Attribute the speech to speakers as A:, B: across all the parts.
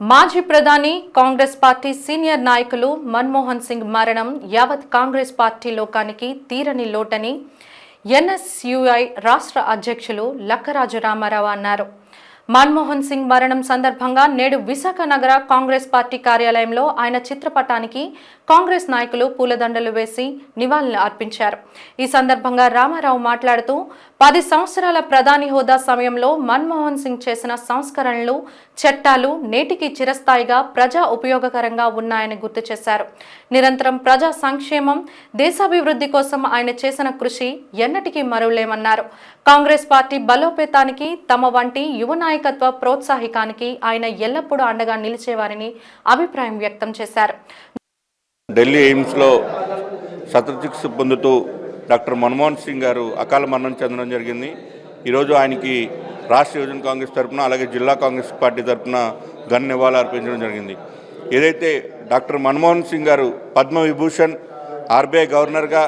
A: మాజీ ప్రధాని Congress party senior నాయకులు మన్మోహన్ సింగ్ మరణం యావత్ కాంగ్రెస్ పార్టీ లోకానికి తీరని లోటని ఎన్ఎస్యుఐ రాష్ట్ర అధ్యక్షులు లక్కరాజు రామారావు అన్నారు. మన్మోహన్ సింగ్ మరణం సందర్భంగా నేడు విశాఖ నగర కాంగ్రెస్ పార్టీ కార్యాలయంలో ఆయన చిత్రపటానికి కాంగ్రెస్ నాయకులు పూలదండలు వేసి నివాళులు అర్పించారు. ఈ సందర్భంగా రామారావు మాట్లాడుతూ పది సంవత్సరాల ప్రధాని హోదా సమయంలో మన్మోహన్ సింగ్ చేసిన సంస్కరణలు చట్టాలు నేటికి చిరస్థాయిగా ప్రజా ఉపయోగకరంగా ఉన్నాయని గుర్తు చేశారు. నిరంతరం ప్రజా సంక్షేమం దేశాభివృద్ధి కోసం ఆయన చేసిన కృషి ఎన్నటికీ మరువలేమన్నారు. కాంగ్రెస్ పార్టీ బలోపేతానికి తమ వంటి యువ నాయకత్వ ప్రోత్సాహికానికి ఆయన ఎల్లప్పుడూ అండగా నిలిచేవారని అభిప్రాయం వ్యక్తం చేశారు.
B: ఢిల్లీ ఎయిమ్స్లో శస్త్రచికిత్స పొందుతూ డాక్టర్ మన్మోహన్ సింగ్ గారు అకాల మరణం చెందడం జరిగింది. ఈరోజు ఆయనకి రాష్ట్ర యువజన కాంగ్రెస్ తరఫున అలాగే జిల్లా కాంగ్రెస్ పార్టీ తరఫున ఘన నివాళులు అర్పించడం జరిగింది. ఏదైతే డాక్టర్ మన్మోహన్ సింగ్ గారు పద్మ విభూషణ్ ఆర్బీఐ గవర్నర్గా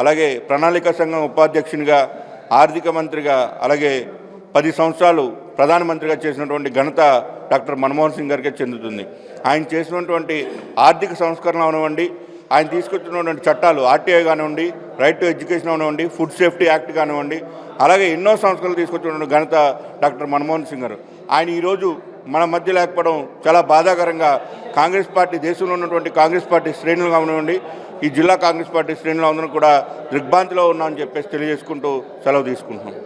B: అలాగే ప్రణాళిక సంఘం ఉపాధ్యక్షునిగా ఆర్థిక మంత్రిగా అలాగే పది సంవత్సరాలు ప్రధానమంత్రిగా చేసినటువంటి ఘనత డాక్టర్ మన్మోహన్ సింగ్ గారికే చెందుతుంది. ఆయన చేసినటువంటి ఆర్థిక సంస్కరణ అవనివ్వండి ఆయన తీసుకొచ్చినటువంటి చట్టాలు ఆర్టీఐ కానివ్వండి రైట్ టు ఎడ్యుకేషన్ కానివ్వండి ఫుడ్ సేఫ్టీ యాక్ట్ కానివ్వండి అలాగే ఎన్నో సంస్కరణలు తీసుకొచ్చినటువంటి ఘనత డాక్టర్ మన్మోహన్ సింగ్ గారు. ఆయన ఈరోజు మన మధ్య లేకపోవడం చాలా బాధాకరంగా కాంగ్రెస్ పార్టీ దేశంలో ఉన్నటువంటి కాంగ్రెస్ పార్టీ శ్రేణులు కానివ్వండి ఈ జిల్లా కాంగ్రెస్ పార్టీ శ్రేణులు అందరూ కూడా దిగ్భాంతిలో ఉన్నామని చెప్పేసి తెలియజేసుకుంటూ సెలవు తీసుకుంటున్నాం.